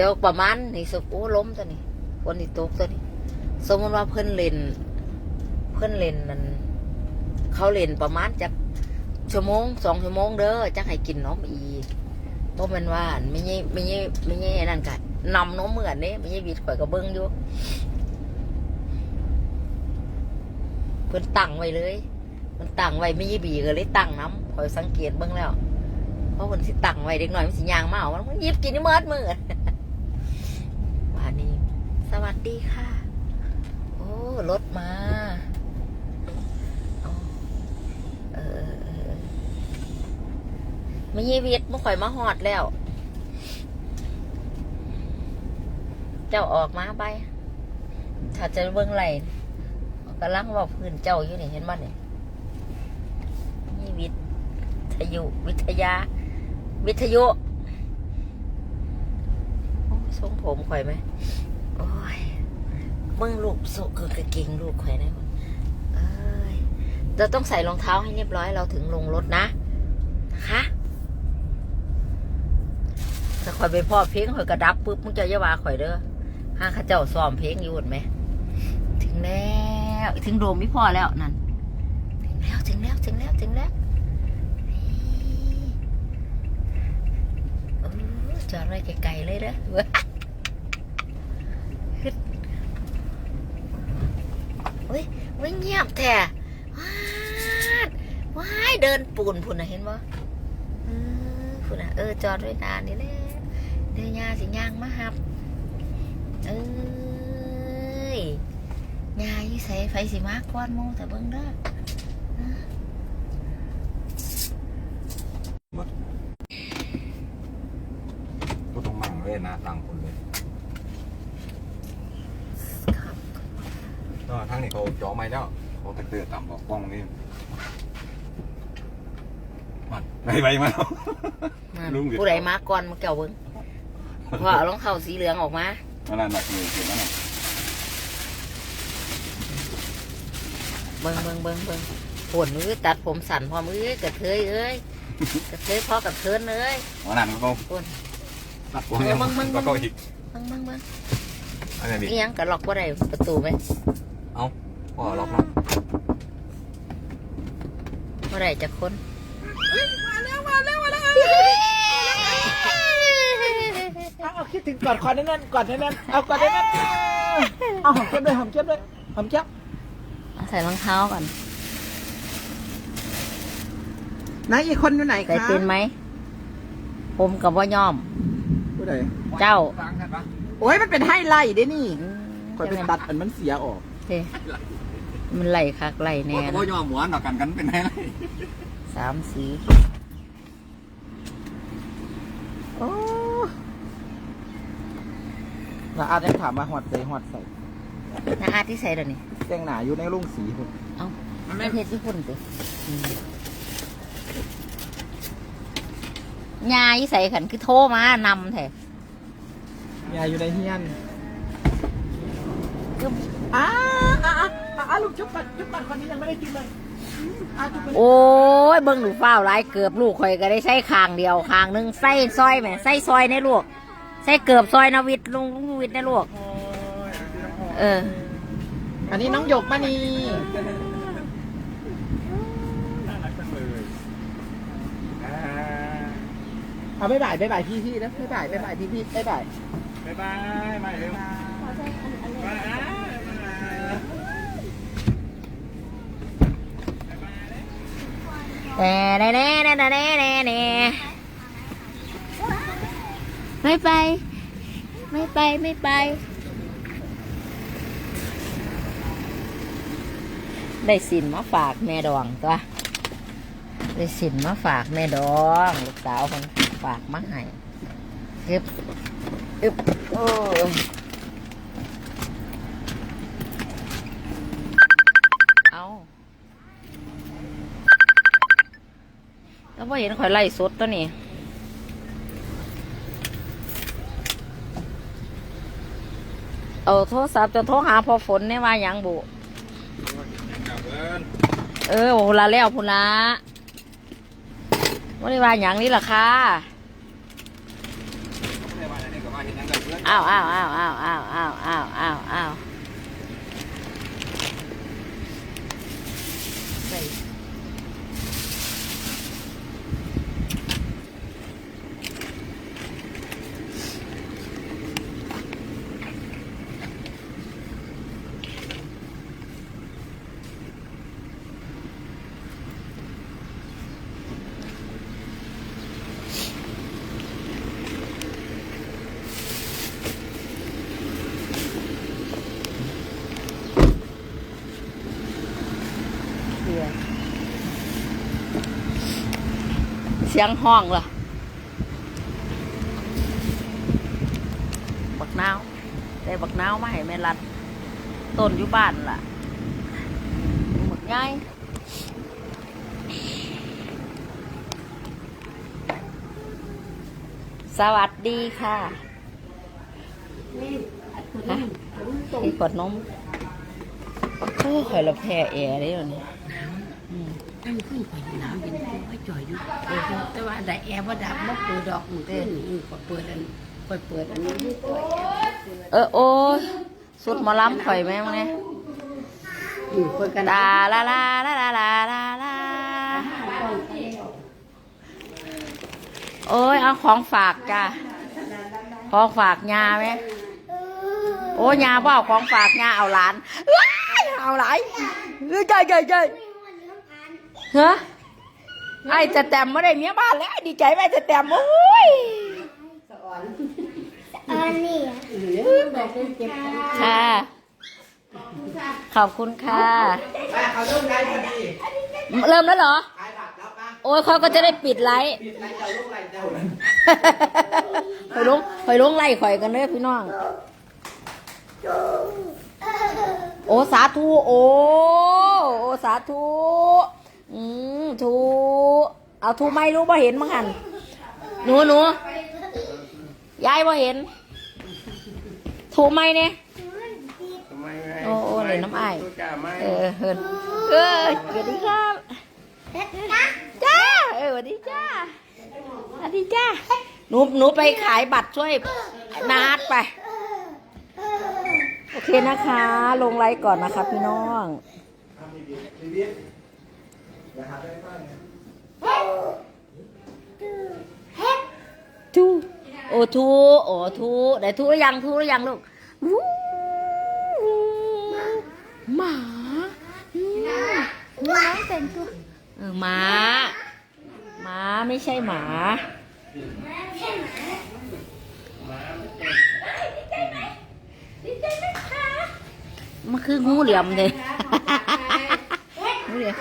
ดี๋ยวประมาณนี่สุกโอ้ล้มตัวนี้ฝนนี่ตกตัวนี้ สมมติว่าเพิ่อนเล่น เพิ่อนเล่นนั่นเขาเล่นประมาณจากชั่วโมงสองชั่วโมงเด้อจักให้กินนมอีเพราะมันว่าไม่ใช่ไม่ใช่ไม่ใช่นั่นกันนำนมเหมือนเด้ไม่ใช่วิดข่อยก็เบิ้องอยู่เพิ่อนตั้งไว้เลย มันตั้งไว้ไม่ใช่บีก็เลยตั้งน้ำข่อยสังเกตเบิ้งแล้ว เพราะมันสิตั้งไว้เด็กหน่อยมันสิยางมาเอามันหยิบกินนี่เมิดมือ สวัสดีค่ะ โอ้ รถมาเอาเออเออไม่ยีวิทย์มื่ข่อยมาหอดแล้ว เจ้าออกมาไป ถ้าจะเบิ่งไหลกำลังว่าพื้นเจ้าอยู่นี่เห็นบ้านนี่นี่วิทยุวิทยา วิทยุโอ้ยทรงผมข่อยไหม โอ้ยเบิ่งลูกสุคือกระเกงลูกแข่อยนะเอ้ยเราต้องใส่รองเท้าให้เรียบร้อยเราถึงลงรถนะ นะคะถ้าข่อยไปพ่อเพลงข่อยกระดับปุ๊บมึงจะยาว่าข่อยเด้อห้างข้าเจ้าซ้อมเพลงอยู่ห็นไหม ถึงแล้วถึงโดมพี่พ่อแล้วนั่น ถึงแล้วถึงแล้วถึงแล้วถึงแล้วเออจอดไว้ไกลๆเลยเด้อเว้ยฮึดเเงียบแท้ว้าดว้ายเดินปูนพุ่นนะเห็นบ่พุ่นน่ะเออจอดไว้นานนี่แหละเดี๋ยวยาสิย่างมาหับเอ้ยยาอยู่ใส่ไฟสิมากกวนมูแต่เบิ่งเด้อ ก็ต้องมั่งเลยนะต่างคนเลย ครับ ก็ทั้งนี้เขาจ่อไม้แล้วเขาตะเตือต่ำบอกกล้องนี่มันไปไปมาแล้วมาลุงผู้ใดมาก่อนมาเกี่ยวเบิ่งพอเอารองเท้าสีเหลืองออกมานั่นน่ะหนักเลยเห็นไหมเบิ่งเบิ่งเบิ่งเบิ่งปวดมือตัดผมสั่นพอมือกระเทยเอ้ยกระเทยพอกระเทินเอ้ยวันนั้นก็ปวดตัดวงยังเออมึงมึงมึงก็ก็อีกเบิ่งเบิ่งเบิ่งอันนี้ดินี่ยังกระล็อกบ่ได้ประตูไหมเอ้า พ่อล็อกเนาะบ่ได้จากคนเอาเอาคิดถึงกอดคอแน่นๆกอดแน่นๆเอากอดแน่นๆเอาหอมเก็บด้วยหอมเก็บด้วยหอมเก็บเอาใส่รองเท้าก่อนนายอีกคนอยู่ไหนใส่คะเป็นไหมผมกับว่าย่อมผู้ใดเจ้าล้างใช่ปะโอ้ยมันเป็นไฮไลท์เด้นี่อืมคอยไปตัดอันมันเสียออกเท่ มันไหลคักไหลแน่โอ้นะโหยอมหวานต่อกันกันเป็นไงไรสามสีโอ้แล้วอาร์ตยังถามมาหอดใส่หอดใส่นาอาที่ใส่เดี๋ยวนี้แต่งหนาอยู่ในโรงสีพุ่นเอ้ามันไม่เทศญี่ปุ่นติยายี่ใส่ขันคือโทรมานำแท้ยายอยู่ในเฮียนคืออ้า อ้าอ้าอ้าลูกจุ๊บก่อนจุ๊บก่อนคนนี้ยังไม่ได้กินเลยอ้าจุ๊บก่อนโอ้ยเบิ่งดูฟ้าวหลายเกือบลูกข่อยก็ได้ใส่คางเดียวคางหนึงใส่ซอยแหม่ใส่ซอยในลูกใส่เกือบซอยนาวิทย์ลุงลุงวิทย์ในลูกเออ อันนี้น้องหยกมานีเอาบ๊ายบายบ๊ายบายพี่พี่นะบ๊ายบายบ๊ายบายพี่พี่บ๊ายบาย บ๊ายบายมาเร็วแต่ แน่แน่แน่แน่แน่แน่แน่ไม่ไป ไม่ไปไม่ไป ได้สินมาฝากแม่ดองตัวได้สินมาฝากแม่ดอง ลูกสาวคนฝากมาให้อึบอึบโอ้ แล้วพอเห็นข่อยไล่สดตัวนี้เอาโทรศัพท์จะโทรหาพอฝนเนี่ยว่าหยังบุเออพูนละแล้วพูนละว่าได้ว่าหยังนี่ล่ะค่ะไม่ว่าอะไรก็ว่ามาเห็นยังไงเพื่อนอ้าวอ้าวอ้าวอ้าวอ้าวอ้าวอ้าวอ้าว เสียงเสียงห้องเหรอบักนาวได้บักนาวมาให้แม่รัดต้นอยู่บ้านล่ะหมดง่ายสวัสดีค่ะฮะไอ้ขวดนมโอ้ข่อยละแพ้แอร์ได้แล้วนี่อื ทั้งขึ้นไปหนาวเย็นก็ไม่จ่อยอยู่แต่ว่าได้แอร์ว่าดับมาเปิดดอกมือขึ้นอือก็เปิดอันค่อยเปิดอันนี้อยู่ตัวแอร์เออโอ้ยสุดหมอลำข่อยไหมมั้งเนี่ยอือเปิดกันลาลาลาลาลาลาลาลาโอ้ยเอาของฝากจ้ะของฝากยาไหมโอ้ยยาเปล่าของฝากยาเอาหลานเอาหลายเฮ้ยเจ้ยเจ้ยเจ้ย ฮะไอ้จะแต้มไม่ได้เมียบ้านแล้ว ดีใจไหมจะแต้มโอ้ยอันนี้เออบอกเป็นเจ็บค่ะ ขอบคุณค่ะไปเขาเริ่มไลฟ์พอดีเริ่มแล้วเหรอ ขายผักแล้วปะโอ้ยเขาก็จะได้ปิดไลฟ์ปิดไลฟ์เจ้าลูกไลฟ์เจ้าข่อยลงข่อยลงไล่ข่อยกันเลยพี่น้อง โอ้สาธุ โอ้โอ้สาธุ อืมทูเอาทูไม่รู้บ่เห็นมั้งหันหนูหนูยายบ่เห็นทูไม่เนี่ยโอ้โอ้เลยน้ำไอายเออเฮินเออสวัสดีครับจ้าเออสวัสดีจ้าสวัสดีจ้าหนูหนูไปขายบัตรช่วยนาดไป โอเคนะคะ ลงไลฟ์ก่อนนะคะพี่น้อง ทูโอ้ทูโอ้ทูได้ทูหรือยังทูหรือยังลูกวู้หมาอืมหมาแต่งตัวเออหมาหมาไม่ใช่หมามันคืองูเหลี่ยมเลยงูเหลี่ยม